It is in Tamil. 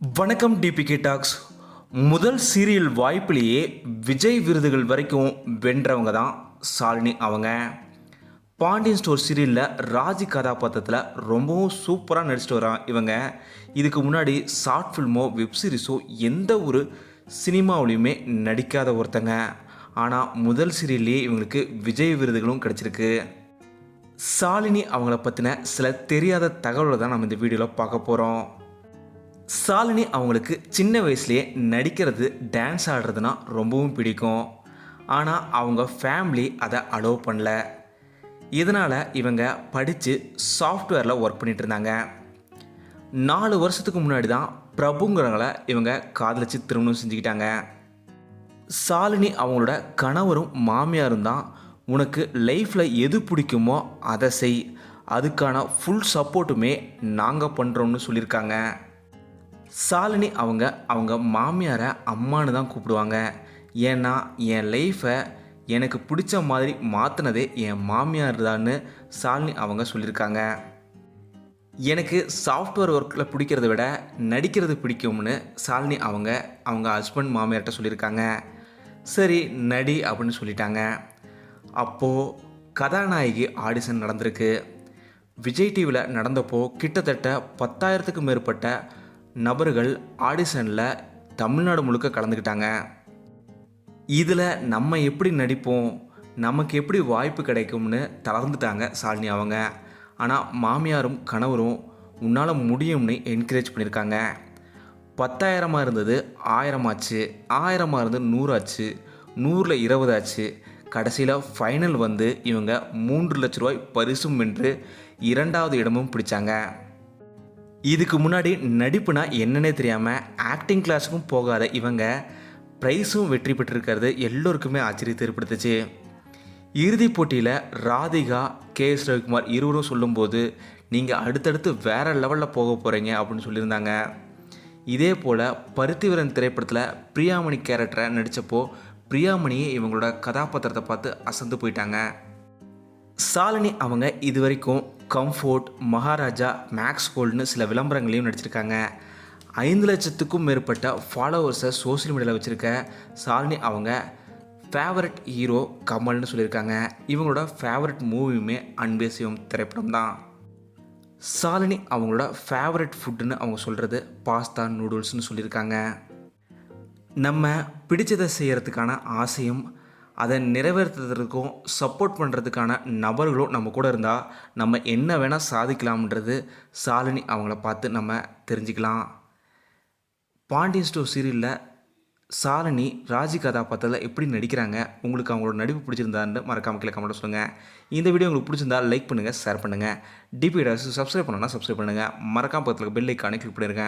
வணக்கம் டிபிகே டாக்ஸ் முதல் சீரியல் வாய்ப்பிலேயே விஜய் விருதுகள் வரைக்கும் வென்றவங்க தான் சாலினி அவங்க. பாண்டியன் ஸ்டோர் சீரியலில் ராஜி கதாபாத்திரத்தில் ரொம்பவும் சூப்பராக நடிச்சிட்டு வரான் இவங்க. இதுக்கு முன்னாடி ஷார்ட் ஃபில்மோ வெப் சீரிஸோ எந்த ஒரு சினிமாவிலையுமே நடிக்காத ஒருத்தங்க. ஆனால் முதல் சீரியல்லையே இவங்களுக்கு விஜய் விருதுகளும் கிடச்சிருக்கு. சாலினி அவங்கள பற்றின சில தெரியாத தகவலை தான் நம்ம இந்த வீடியோவில் பார்க்க போகிறோம் சாலினி அவங்களுக்கு சின்ன வயசுலேயே நடிக்கிறது டான்ஸ் ஆடுறதுனா ரொம்பவும் பிடிக்கும். ஆனால் அவங்க ஃபேமிலி அதை அலோவ் பண்ணல. இதனால் இவங்க படித்து சாஃப்ட்வேரில் ஒர்க் பண்ணிகிட்டு இருந்தாங்க. நாலு வருஷத்துக்கு முன்னாடி தான் பிரபுங்கிறவங்கள இவங்க காதலிச்சு திருமணம் செஞ்சுக்கிட்டாங்க. சாலினி அவங்களோட கணவரும் மாமியாரும் தான் உனக்கு லைஃப்பில் எது பிடிக்குமோ அதை செய். அதுக்கான ஃபுல் சப்போர்ட்டுமே நாங்கள் பண்ணுறோம்னு சொல்லியிருக்காங்க. சாலினி அவங்க அவங்க மாமியாரை அம்மானு தான் கூப்பிடுவாங்க. ஏன்னா என் லைஃப்பை எனக்கு பிடிச்ச மாதிரி மாற்றினதே என் மாமியார் தான்னு சாலினி அவங்க சொல்லியிருக்காங்க எனக்கு சாஃப்ட்வேர் ஒர்க்கில் பிடிக்கிறத விட நடிக்கிறது பிடிக்கும்னு சாலினி அவங்க அவங்க ஹஸ்பண்ட் மாமியார்கிட்ட சொல்லியிருக்காங்க சரி நடி அப்படின்னு சொல்லிட்டாங்க. அப்போது கதாநாயகி ஆடிஷன் நடந்திருக்கு. விஜய் டிவியில் நடந்தப்போ கிட்டத்தட்ட பத்தாயிரத்துக்கு மேற்பட்ட நபர்கள் ஆடிஷனில் தமிழ்நாடு முழுக்க கலந்துக்கிட்டாங்க. இதில் நம்ம எப்படி நடிப்போம் நமக்கு எப்படி வாய்ப்பு கிடைக்கும்னு தளர்ந்துட்டாங்க சாலினி அவங்க. ஆனால் மாமியாரும் கணவரும் உன்னால் முடியும்னு என்கரேஜ் பண்ணியிருக்காங்க பத்தாயிரமாக இருந்தது ஆயிரமாச்சு ஆயிரமாக இருந்து நூறாச்சு நூறில் இருபதாச்சு. கடைசியில் ஃபைனல் வந்து இவங்க மூன்று லட்ச ரூபாய் பரிசும் வென்று இரண்டாவது இடமும் பிடிச்சாங்க. இதுக்கு முன்னாடி நடிப்புனா என்னன்னே தெரியாமல் ஆக்டிங் கிளாஸுக்கும் போகாத இவங்க ப்ரைஸும் வெற்றி பெற்றிருக்கிறது எல்லோருக்குமே ஆச்சரியத்தை ஏற்படுத்துச்சு. இறுதிப் போட்டியில் ராதிகா கே எஸ் ரவிக்குமார் இருவரும் சொல்லும்போது நீங்கள் அடுத்தடுத்து வேறு லெவலில் போக போகிறீங்க அப்படின்னு சொல்லியிருந்தாங்க. இதே போல் பருத்திவரன் திரைப்படத்தில் பிரியாமணி கேரக்டரை நடித்தப்போ பிரியாமணியை இவங்களோட கதாபாத்திரத்தை பார்த்து அசந்து போயிட்டாங்க. சாலினி அவங்க இது வரைக்கும் கம்ஃபோர்ட் மகாராஜா மேக்ஸ் கோல்டுன்னு சில விளம்பரங்களையும் நடிச்சிருக்காங்க. ஐந்து லட்சத்துக்கும் மேற்பட்ட ஃபாலோவர்ஸை சோஷியல் மீடியாவில் வச்சுருக்க சாலினி அவங்க ஃபேவரட் ஹீரோ கமல்னு சொல்லியிருக்காங்க. இவங்களோட ஃபேவரட் மூவியுமே அன்பே சிவம் திரைப்படம் தான். சாலினி அவங்களோட ஃபேவரட் ஃபுட்டுன்னு அவங்க சொல்கிறது பாஸ்தா நூடுல்ஸ்னு சொல்லியிருக்காங்க. நம்ம பிடிச்சதை செய்கிறதுக்கான ஆசையும் அதை நிறைவேற்றுறதுக்கும் சப்போர்ட் பண்ணுறதுக்கான நபர்களும் நம்ம கூட இருந்தால் நம்ம என்ன வேணால் சாதிக்கலாம்ன்றது சாலினி அவங்கள பார்த்து நம்ம தெரிஞ்சுக்கலாம். பாண்டியன் ஸ்டோர் சீரியலில் சாலினி ராஜி கதாபாத்திரத்தில் எப்படி நடிக்கிறாங்க உங்களுக்கு அவங்களோட நடிப்பு பிடிச்சிருந்தான்னு மறக்காம கீழே கமெண்ட் சொல்லுங்கள் இந்த வீடியோ உங்களுக்கு பிடிச்சிருந்தா லைக் பண்ணுங்கள் ஷேர் பண்ணுங்கள் டிபி சப்ஸ்கிரைப் பண்ணணும்னா சப்ஸ்கிரைப் பண்ணுங்கள் மறக்காம பக்கத்தில் பெல் ஐக்கானே கிளிக் பண்ணிடுங்க